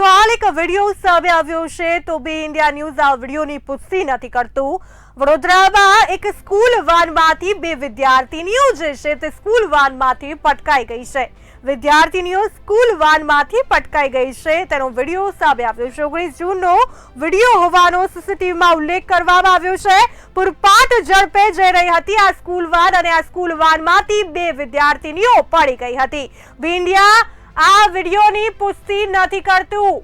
તો હાલ એક વીડિયો સામે આવ્યો છે. તો બી ઇન્ડિયા ન્યૂઝ આ વિડીયોની પુષ્ટિ નથી કરતું. વડોદરામાં એક સ્કૂલ વાનમાંથી બે વિદ્યાર્થીનીઓ જે છે તે સ્કૂલ વાનમાંથી પટકાઈ ગઈ છે. વિદ્યાર્થીનીઓ સ્કૂલ વાનમાંથી પટકાઈ ગઈ છે. તેનો વીડિયો સામે આવ્યો છે. ઓગણીસ જૂનનો વીડિયો હોવાનો સીસીટીવીમાં ઉલ્લેખ કરવામાં આવ્યો છે. પૂરપાટ ઝડપે જઈ રહી હતી આ સ્કૂલ વાન અને આ સ્કૂલ વાનમાંથી બે વિદ્યાર્થીનીઓ પડી ગઈ હતી. બી ઇન્ડિયા આ વિડીયોની પુષ્ટિ નથી કરતું.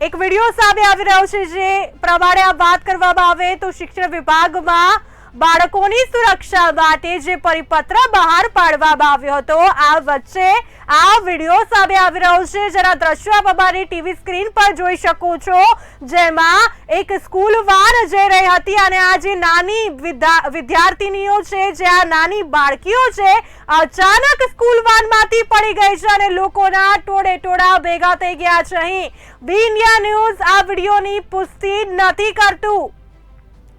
એક વીડિયો સામે આવી રહ્યો છે જે પ્રમાણે આ વાત કરવામાં આવે તો શિક્ષણ વિભાગમાં બાળકોની સુરક્ષા માટે જે પરિપત્ર બહાર પાડવામાં આવ્યો હતો, આ વચ્ચે આ વીડિયો સામે આવી રહ્યો છે. જેના દ્રશ્યો આપ અમારી ટીવી સ્ક્રીન પર જોઈ શકો છો. જેમાં એક સ્કૂલ વાન જઈ રહી હતી અને આ જે નાની વિદ્યા- વિદ્યાર્થીનીઓ છે, જે આ નાની બાળકીઓ છે, અચાનક સ્કૂલ વાનમાંથી પડી ગઈ છે અને લોકોના ટોળે ટોળા ભેગા થઈ ગયા છે. અહીં બી ઇન્ડિયા ન્યૂઝ આ વિડીયોની પુષ્ટિ નથી કરતું.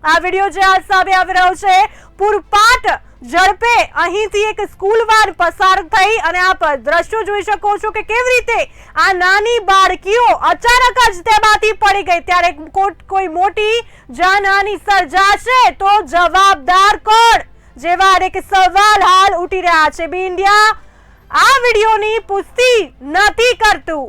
આ વીડિયો જે આજ સામે આવી રહ્યો છે, પૂરપાટ ઝડપે અહીંથી એક સ્કૂલ વાન પસાર થઈ અને આપ દ્રશ્યો જોઈ શકો છો કે કેવી રીતે આ નાની બાળકીઓ અચાનક જ તેમાંથી પડી ગઈ. ત્યારે કોઈ મોટી જાનહાની સર્જાશે તો જવાબદાર કોણ? જેવા અનેક સવાલ હાલ ઉઠી રહ્યા છે. બી ઇન્ડિયા આ વિડીયોની પુષ્ટિ નથી કરતું.